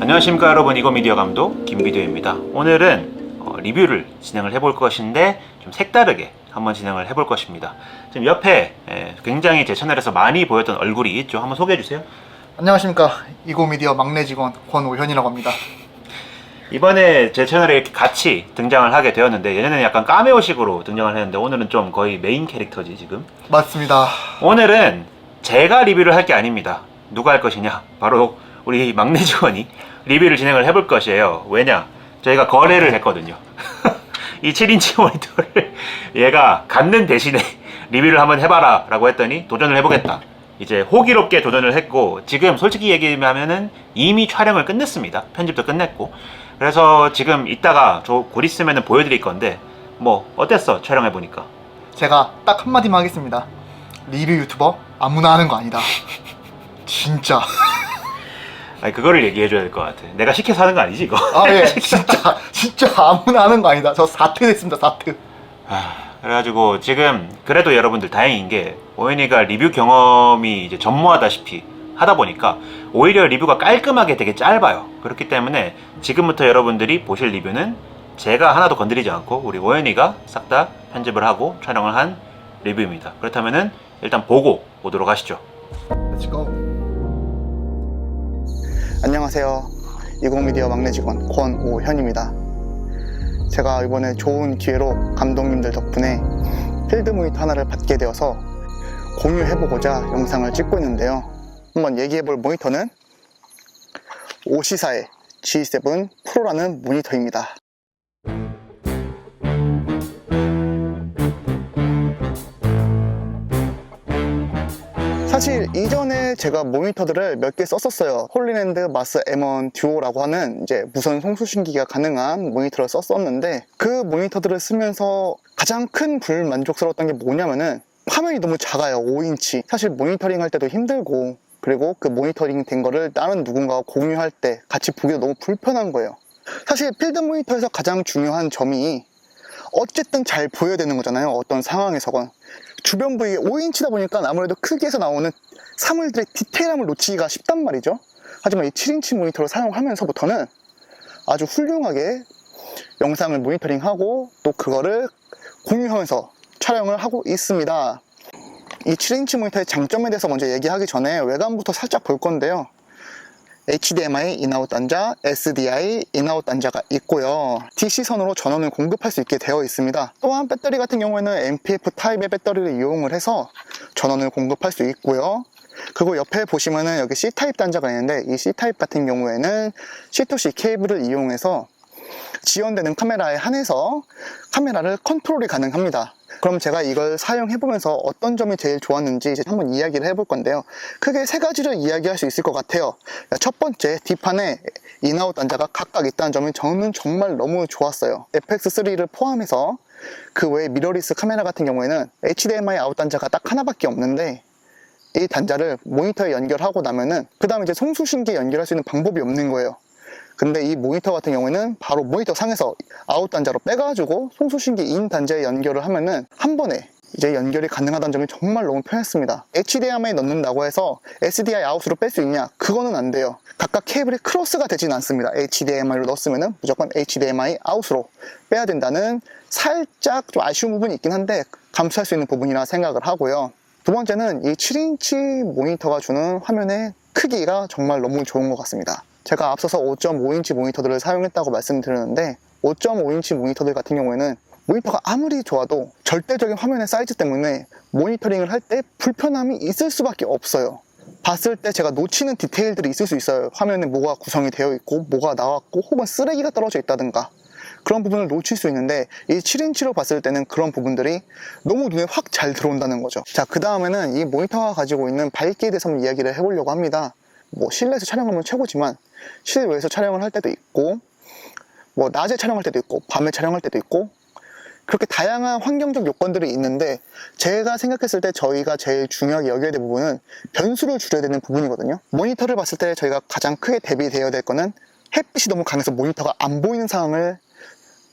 안녕하십니까 여러분. 이거미디어 감독 김비디오입니다. 오늘은 어, 리뷰를 진행을 해볼 것인데 좀 색다르게 한번 진행을 해볼 것입니다. 지금 옆에 예, 굉장히 제 채널에서 많이 보였던 얼굴이 있죠? 한번 소개해 주세요. 안녕하십니까. 이고미디어 막내 직원 권오현이라고 합니다. 이번에 제 채널에 이렇게 같이 등장을 하게 되었는데 예전에는 약간 까메오식으로 등장을 했는데 오늘은 좀 거의 메인 캐릭터지 지금. 맞습니다. 오늘은 제가 리뷰를 할 게 아닙니다. 누가 할 것이냐? 바로 우리 막내 직원이 리뷰를 진행을 해볼 것이에요. 왜냐? 저희가 거래를 했거든요. 이 7인치 모니터를 얘가 갖는 대신에 리뷰를 한번 해봐라 라고 했더니 도전을 해보겠다. 이제 호기롭게 도전을 했고 지금 솔직히 얘기하면은 이미 촬영을 끝냈습니다. 편집도 끝냈고 그래서 지금 이따가 저 곧 있으면은 보여드릴 건데 뭐 어땠어 촬영해 보니까 제가 딱 한마디만 하겠습니다 리뷰 유튜버 아무나 하는 거 아니다 진짜 아니 그거를 얘기해줘야 될 것 같아. 내가 시켜서 하는 거 아니지 이거? 아 예 진짜 진짜 아무나 하는 거 아니다 저 사퇴 됐습니다 사퇴 아, 그래가지고 지금 그래도 여러분들 다행인 게 오연이가 리뷰 경험이 이제 전무하다시피 하다 보니까 오히려 리뷰가 깔끔하게 되게 짧아요. 그렇기 때문에 지금부터 여러분들이 보실 리뷰는 제가 하나도 건드리지 않고 우리 오연이가 싹 다 편집을 하고 촬영을 한 리뷰입니다. 그렇다면은 일단 보고 오도록 하시죠. Let's go 안녕하세요. 이공미디어 막내 직원 권오현입니다. 제가 이번에 좋은 기회로 감독님들 덕분에 필드 모니터 하나를 받게 되어서 공유해보고자 영상을 찍고 있는데요. 한번 얘기해볼 모니터는 오시사의 G7 프로라는 모니터입니다. 사실 이전에 제가 모니터들을 몇 개 썼었어요. 홀리랜드 마스 M1 듀오라고 하는 이제 무선 송수신기가 가능한 모니터를 썼었는데 그 모니터들을 쓰면서 가장 큰 불만족스러웠던 게 뭐냐면은 화면이 너무 작아요. 5인치. 사실 모니터링 할 때도 힘들고 그리고 그 모니터링 된 거를 다른 누군가와 공유할 때 같이 보기도 너무 불편한 거예요. 사실 필드 모니터에서 가장 중요한 점이 어쨌든 잘 보여야 되는 거잖아요. 어떤 상황에서건. 주변 부위에 5인치다 보니까 아무래도 크기에서 나오는 사물들의 디테일함을 놓치기가 쉽단 말이죠. 하지만 이 7인치 모니터를 사용하면서부터는 아주 훌륭하게 영상을 모니터링하고 또 그거를 공유하면서 촬영을 하고 있습니다. 이 7인치 모니터의 장점에 대해서 먼저 얘기하기 전에 외관부터 살짝 볼 건데요. HDMI 인아웃 단자, SDI 인아웃 단자가 있고요. DC선으로 전원을 공급할 수 있게 되어 있습니다. 또한 배터리 같은 경우에는 MPF 타입의 배터리를 이용을 해서 전원을 공급할 수 있고요. 그리고 옆에 보시면은 여기 C타입 단자가 있는데 이 C타입 같은 경우에는 C2C 케이블을 이용해서 지원되는 카메라에 한해서 카메라를 컨트롤이 가능합니다. 그럼 제가 이걸 사용해 보면서 어떤 점이 제일 좋았는지 이제 한번 이야기를 해볼 건데요. 크게 세 가지를 이야기할 수 있을 것 같아요. 첫 번째, 뒷판에 인아웃 단자가 각각 있다는 점이 저는 정말 너무 좋았어요. FX3를 포함해서 그 외에 미러리스 카메라 같은 경우에는 HDMI 아웃 단자가 딱 하나밖에 없는데 이 단자를 모니터에 연결하고 나면은 그 다음에 이제 송수신기에 연결할 수 있는 방법이 없는 거예요. 근데 이 모니터 같은 경우에는 바로 모니터 상에서 아웃 단자로 빼가지고 송수신기 인 단자에 연결을 하면은 한 번에 이제 연결이 가능하다는 점이 정말 너무 편했습니다. HDMI 넣는다고 해서 SDI 아웃으로 뺄 수 있냐? 그거는 안 돼요. 각각 케이블이 크로스가 되진 않습니다. HDMI로 넣었으면은 무조건 HDMI 아웃으로 빼야 된다는 살짝 좀 아쉬운 부분이 있긴 한데 감수할 수 있는 부분이라 생각을 하고요. 두 번째는 이 7인치 모니터가 주는 화면의 크기가 정말 너무 좋은 것 같습니다. 제가 앞서서 5.5인치 모니터들을 사용했다고 말씀드렸는데 5.5인치 모니터들 같은 경우에는 모니터가 아무리 좋아도 절대적인 화면의 사이즈 때문에 모니터링을 할 때 불편함이 있을 수밖에 없어요. 봤을 때 제가 놓치는 디테일들이 있을 수 있어요. 화면에 뭐가 구성이 되어 있고 뭐가 나왔고 혹은 쓰레기가 떨어져 있다든가 그런 부분을 놓칠 수 있는데 이 7인치로 봤을 때는 그런 부분들이 너무 눈에 확 잘 들어온다는 거죠. 자, 그 다음에는 이 모니터가 가지고 있는 밝기에 대해서 한번 이야기를 해보려고 합니다. 뭐 실내에서 촬영하면 최고지만 실외에서 촬영을 할 때도 있고 뭐 낮에 촬영할 때도 있고 밤에 촬영할 때도 있고 그렇게 다양한 환경적 요건들이 있는데 제가 생각했을 때 저희가 제일 중요하게 여겨야 될 부분은 변수를 줄여야 되는 부분이거든요. 모니터를 봤을 때 저희가 가장 크게 대비되어야 될 거는 햇빛이 너무 강해서 모니터가 안 보이는 상황을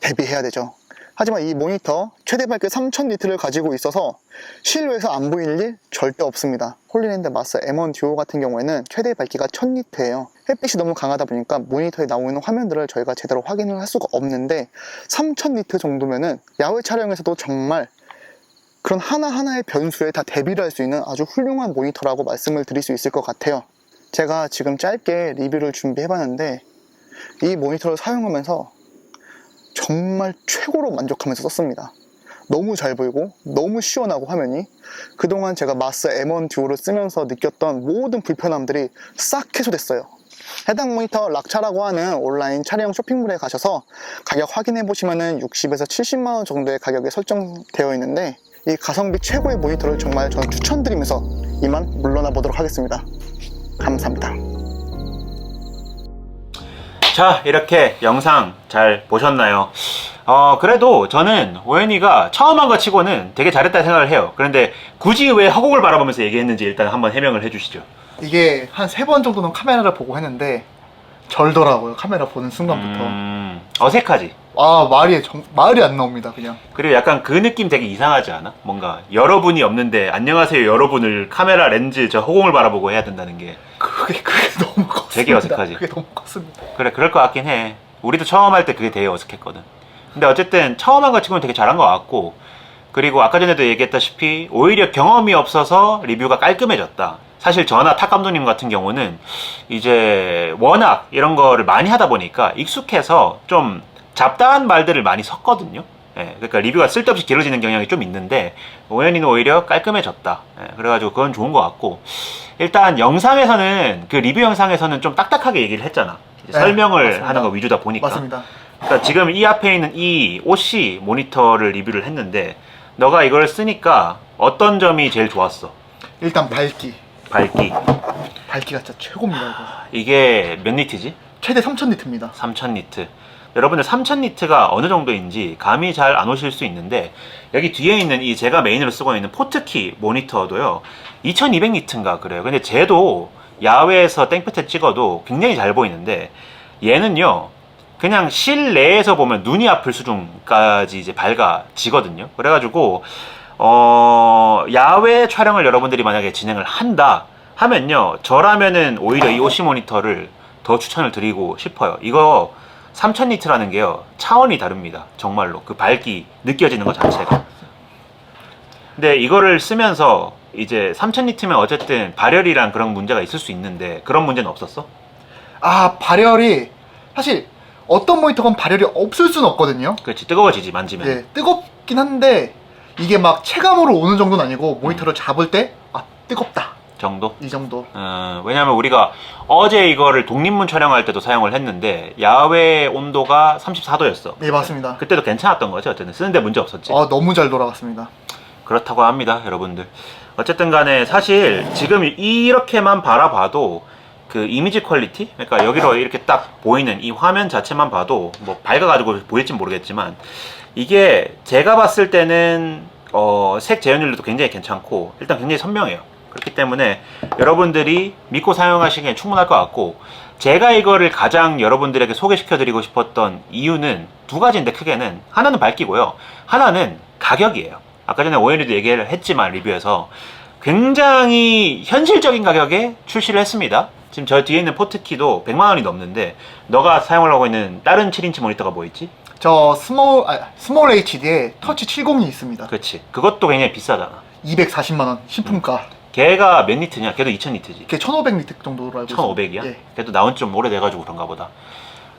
대비해야 되죠 하지만 이 모니터 최대 밝기 3000니트를 가지고 있어서 실외에서 안 보일 일 절대 없습니다. 홀리랜드 마스 M1 듀오 같은 경우에는 최대 밝기가 1000니트예요. 햇빛이 너무 강하다 보니까 모니터에 나오는 화면들을 저희가 제대로 확인을 할 수가 없는데 3000니트 정도면은 야외 촬영에서도 정말 그런 하나하나의 변수에 다 대비를 할 수 있는 아주 훌륭한 모니터라고 말씀을 드릴 수 있을 것 같아요. 제가 지금 짧게 리뷰를 준비해봤는데 이 모니터를 사용하면서 정말 최고로 만족하면서 썼습니다. 너무 잘 보이고 너무 시원하고 화면이 그동안 제가 마스 M1 듀오를 쓰면서 느꼈던 모든 불편함들이 싹 해소됐어요. 해당 모니터 락차라고 하는 온라인 촬영 쇼핑몰에 가셔서 가격 확인해 보시면은 60에서 70만 원 정도의 가격에 설정되어 있는데 이 가성비 최고의 모니터를 정말 저는 추천드리면서 이만 물러나 보도록 하겠습니다. 감사합니다. 자, 이렇게 영상 잘 보셨나요? 어, 그래도 저는 오연이가 처음 한 거 치고는 되게 잘했다 생각을 해요. 그런데 굳이 왜 허공을 바라보면서 얘기했는지 일단 한번 해명을 해주시죠. 이게 한 세 번 정도는 카메라를 보고 했는데 절더라고요. 카메라 보는 순간부터. 음, 어색하지? 아 말이 정, 말이 안 나옵니다. 그냥. 그리고 약간 그 느낌 되게 이상하지 않아? 뭔가 여러분이 없는데 안녕하세요 여러분을 카메라 렌즈 저 허공을 바라보고 해야 된다는 게 그게 그게 너무 컸습니다. 되게 어색하지. 그게 너무 컸습니다. 그래 그럴 것 같긴 해 우리도 처음 할 때 그게 되게 어색했거든 근데 어쨌든 처음 한 거 치고는 되게 잘한 것 같고 그리고 아까 전에도 얘기했다시피 오히려 경험이 없어서 리뷰가 깔끔해졌다 사실 저나 탁 감독님 같은 경우는 이제 워낙 이런 거를 많이 하다 보니까 익숙해서 좀 잡다한 말들을 많이 섞거든요 예, 그러니까 리뷰가 쓸데없이 길어지는 경향이 좀 있는데 오연이는 오히려 깔끔해졌다 예, 그래가지고 그건 좋은 것 같고 일단 영상에서는 그 리뷰 영상에서는 좀 딱딱하게 얘기를 했잖아 이제 네, 설명을 맞습니다. 하는 거 위주다 보니까 맞습니다. 그러니까 지금 이 앞에 있는 이 OC 모니터를 리뷰를 했는데 너가 이걸 쓰니까 어떤 점이 제일 좋았어? 일단 밝기. 밝기 밝기가 진짜 최고입니다. 이거. 이게 몇 니트지? 최대 3000 니트입니다. 3000 니트 여러분들 3000 니트가 어느 정도인지 감이 잘 안 오실 수 있는데 여기 뒤에 있는 이 제가 메인으로 쓰고 있는 포트키 모니터도요 2200 니트인가 그래요. 근데 쟤도 야외에서 땡볕에 찍어도 굉장히 잘 보이는데 얘는요 그냥 실내에서 보면 눈이 아플 수준까지 이제 밝아지거든요. 그래가지고 어 야외 촬영을 여러분들이 만약에 진행을 한다 하면요 저라면은 오히려 이 OC 모니터를 더 추천을 드리고 싶어요. 이거 3000니트라는 게요 차원이 다릅니다 정말로 그 밝기 느껴지는 것 자체가 근데 이거를 쓰면서 이제 3000니트면 어쨌든 발열이랑 그런 문제가 있을 수 있는데 그런 문제는 없었어? 아 발열이 사실 어떤 모니터건 발열이 없을 수는 없거든요. 그렇지 뜨거워지지 만지면 네, 뜨겁긴 한데 이게 막 체감으로 오는 정도는 아니고 모니터를 잡을 때 아 뜨겁다 정도? 이 정도. 어, 왜냐면 우리가 어제 이거를 독립문 촬영할 때도 사용을 했는데 야외 온도가 34도였어 네 맞습니다. 그때도 괜찮았던 거지 어쨌든 쓰는데 문제 없었지 아 너무 잘 돌아갔습니다. 그렇다고 합니다, 여러분들. 어쨌든 간에 사실 지금 이렇게만 바라봐도 그 이미지 퀄리티? 그러니까 여기로 이렇게 딱 보이는 이 화면 자체만 봐도 뭐 밝아가지고 보일진 모르겠지만 이게 제가 봤을 때는 어, 색 재현율도 굉장히 괜찮고 일단 굉장히 선명해요. 그렇기 때문에 여러분들이 믿고 사용하시기에 충분할 것 같고 제가 이거를 가장 여러분들에게 소개시켜 드리고 싶었던 이유는 두 가지인데 크게는 하나는 밝기고요. 하나는 가격이에요. 아까 전에 오연이도 얘기를 했지만 리뷰에서 굉장히 현실적인 가격에 출시를 했습니다. 지금 저 뒤에 있는 포트키도 100만 원이 넘는데 너가 사용을 하고 있는 다른 7인치 모니터가 뭐 있지? 저 스몰 아, 스몰 HD에 터치 70이 있습니다. 그렇지. 그것도 굉장히 비싸잖아. 240만 원 신품가. 걔가 몇 니트냐? 걔도 2000 니트지. 그게 1500 니트 정도로 알고 있어요. 1500이야? 예. 걔도 나온 지 좀 오래돼가지고 그런가 보다.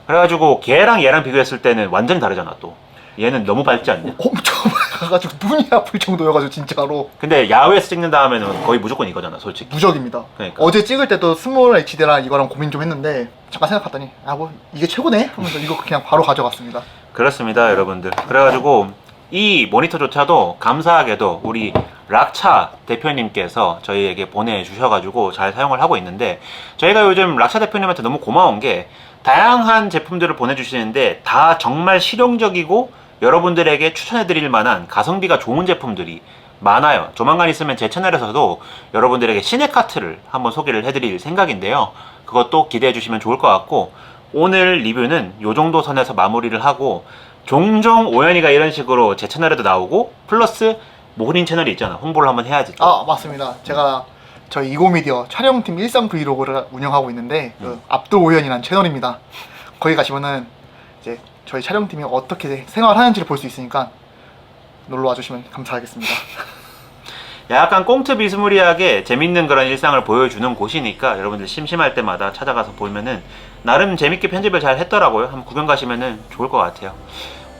그래가지고 걔랑 얘랑 비교했을 때는 완전히 다르잖아 또. 얘는 너무 밝지 않냐? 엄청 밝아가지고 눈이 아플 정도여가지고 진짜로 근데 야외에서 찍는 다음에는 거의 무조건 이거잖아, 솔직히. 무적입니다. 그러니까. 어제 찍을 때도 스몰 HD랑 이거랑 고민 좀 했는데 잠깐 생각했더니 아 뭐 이게 최고네 하면서 이거 그냥 바로 가져갔습니다. 그렇습니다, 여러분들. 그래가지고 이 모니터조차도 감사하게도 우리 락차 대표님께서 저희에게 보내주셔가지고 잘 사용을 하고 있는데 저희가 요즘 락차 대표님한테 너무 고마운 게 다양한 제품들을 보내주시는데 다 정말 실용적이고 여러분들에게 추천해드릴 만한 가성비가 좋은 제품들이 많아요. 조만간 있으면 제 채널에서도 여러분들에게 시네카트를 한번 소개를 해드릴 생각인데요. 그것도 기대해 주시면 좋을 것 같고 오늘 리뷰는 요 정도 선에서 마무리를 하고 종종 오연이가 이런 식으로 제 채널에도 나오고 플러스 모린 채널이 있잖아. 홍보를 한번 해야지. 또. 아 맞습니다. 제가 저희 이고 미디어 촬영팀 일상 브이로그를 운영하고 있는데 그 음. 압도 오연이라는 채널입니다. 거기 가시면은 이제 저희 촬영팀이 어떻게 생활하는지를 볼 수 있으니까 놀러 와주시면 감사하겠습니다. 약간 꽁트 비스무리하게 재밌는 그런 일상을 보여주는 곳이니까 여러분들 심심할 때마다 찾아가서 보면은 나름 재밌게 편집을 잘 했더라고요. 한번 구경 가시면은 좋을 것 같아요.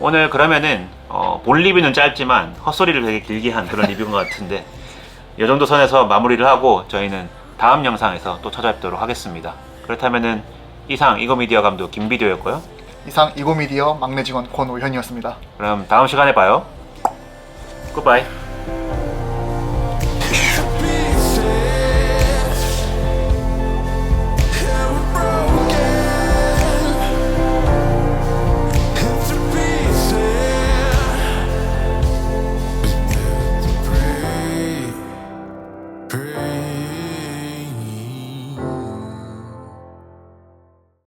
오늘 그러면은 어, 본 리뷰는 짧지만 헛소리를 되게 길게 한 그런 리뷰인 것 같은데 이 정도 선에서 마무리를 하고 저희는 다음 영상에서 또 찾아뵙도록 하겠습니다. 그렇다면은 이상 이거미디어 감독 김비디오였고요. 이상 이고미디어 막내 직원 권오현이었습니다. 그럼 다음 시간에 봐요. 굿바이.